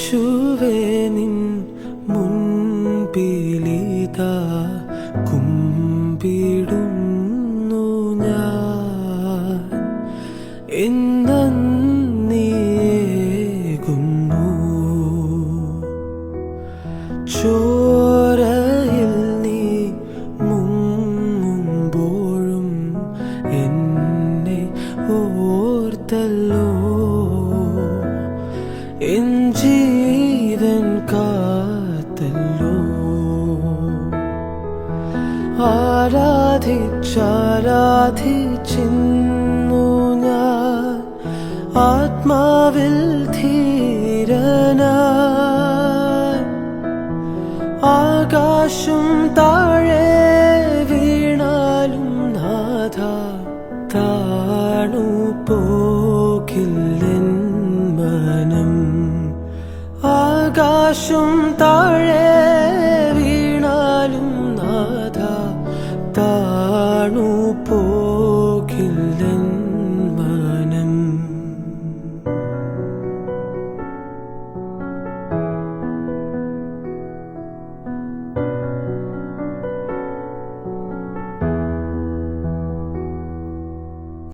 യേശുവേ മുൻപിലിതാ കുമ്പിടുന്നു ഞാൻ. എന്നീയേകുന്നു ചോരയിൽ നീ മുങ്ങുമ്പോഴും എന്നെ ഓർത്തല്ലോ. എൻ ജീവൻ ആരാധിച്ചാരാധിച്ചിന്നു ഞാൻ. ആത്മാവിൽ ധീരന ആകാശം താഴെ വീണാലും നാഥ താണു പോകില്ലെൻ മനം. ആകാശം താഴെ estar no povo.